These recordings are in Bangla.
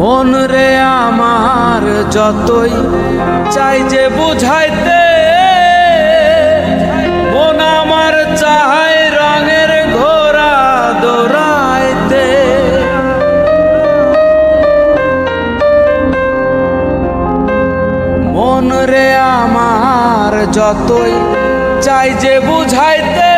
মন রে আমার যতই চাই যে বুঝাইতে, মন আমার চাহাই রঙের ঘোড়া দৌড়াইতে। মন রে আমার যতই চাই যে বুঝাইতে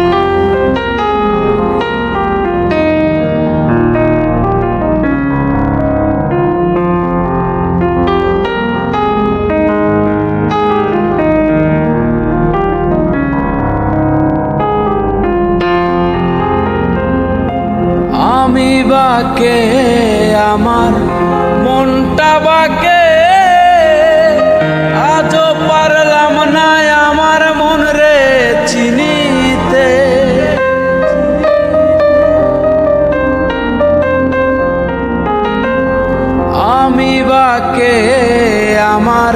বাকে আমার মনটা বাকে। আজও পারলাম না আমার মন রে চিনিতে। আমি বাকে আমার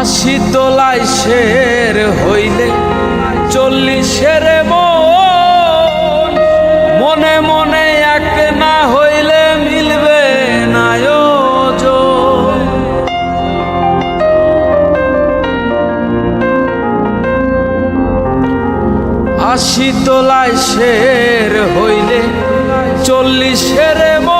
আশি তোলায় শের হইলে চল্লিশের মন মনে মনে এক না হইলে মিলবে না যোজন। আশি তোলায় শের হইলে চল্লিশের মন